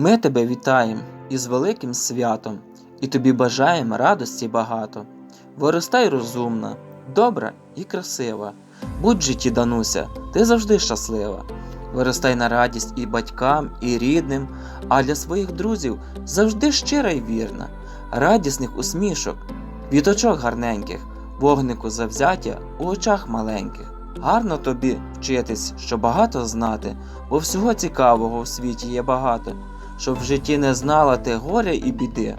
Ми тебе вітаємо із великим святом і тобі бажаємо радості багато. Виростай розумна, добра і красива. Будь в житті, Дануся, ти завжди щаслива. Виростай на радість і батькам, і рідним, а для своїх друзів завжди щира й вірна, радісних усмішок, віточок гарненьких, вогнику завзяття у очах маленьких. Гарно тобі вчитись, що багато знати, бо всього цікавого в світі є багато, щоб в житті не знала ти горя і біди,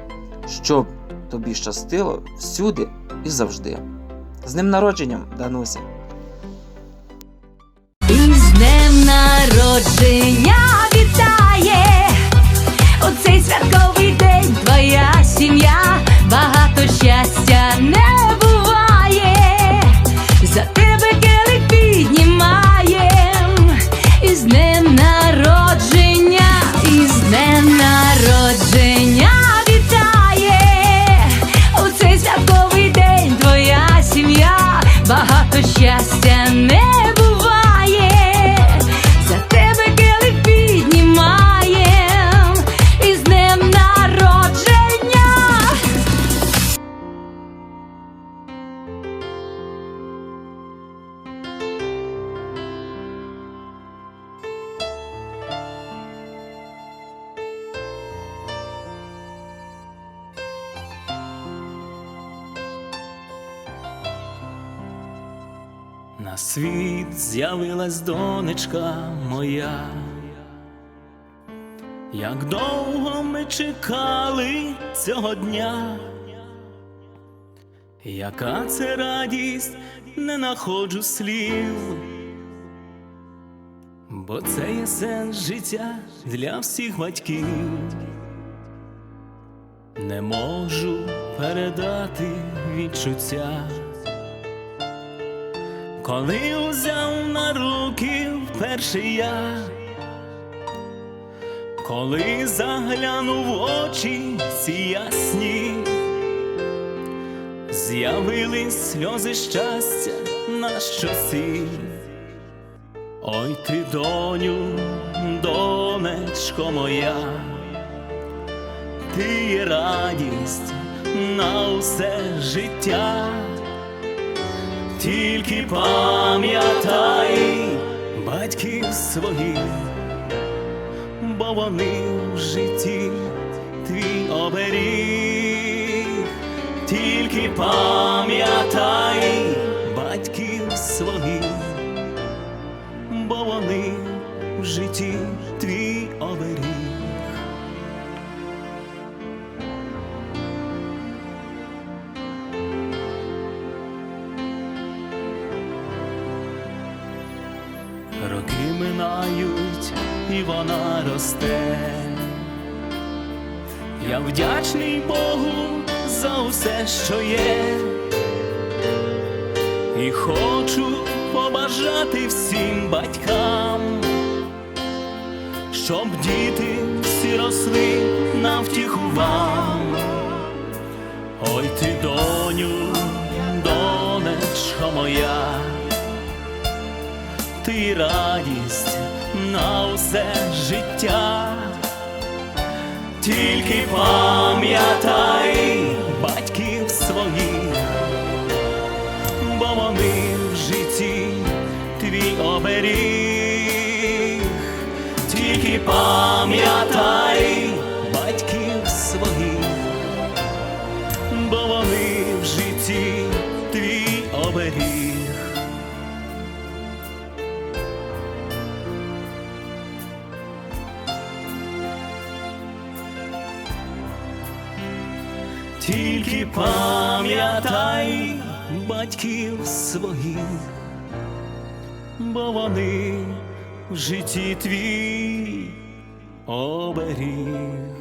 щоб тобі щастило всюди і завжди. З ним народженням, Дануся! І з днем народження вітає На світ з'явилась донечка моя. Як довго ми чекали цього дня, яка це радість, не находжу слів, бо це є сенс життя для всіх батьків. Не можу передати відчуття. Коли узяв на руки вперше я, коли заглянув в очі ці ясні, з'явились сльози щастя на щосі. Ой ти, доню, донечко моя, ти є радість на усе життя. Тільки пам'ятай батьків своїх, бо вони в житті твій оберіг, тільки пам'ятай батьків своїх, бо вони в житті твій оберіг. Минають, і вона росте. Я вдячний Богу за усе, що є, і хочу побажати всім батькам, щоб діти всі росли на втіху вам. Ой ти, доню, донечко моя ти радість на усе життя, тільки пам'ятай батьків своїх, бо вони в житті твій оберіг, тільки пам'ятай Тільки пам'ятай батьків своїх, бо вони в житті твій оберіг.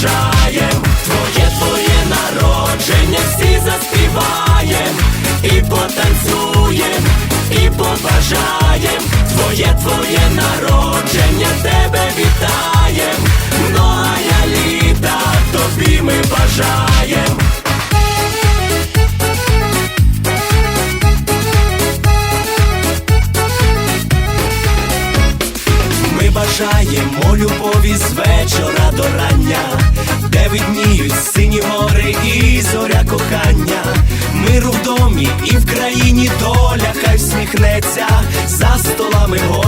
Ми. Твоє твоє народження всі заспіваєм і потанцюєм, і побажаєм. Твоє твоє народження тебе вітаєм. Многая літа тобі ми бажаєм. Бажаємо любові з вечора до рання, де видніють сині гори і зоря кохання, миру в домі і в країні доля хай всміхнеться, за столами гості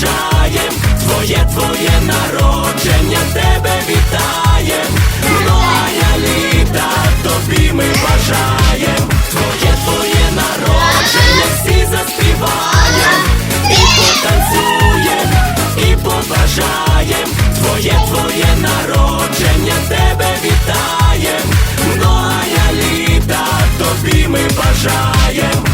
побажаєм. Твоє твоє народження тебе вітаєм. Многая літа тобі ми бажаєм. Твоє твоє народження всі заспіваєм, і потанцюєм, і побажаєм. Твоє твоє народження тебе вітаєм. Многая літа тобі ми бажаєм.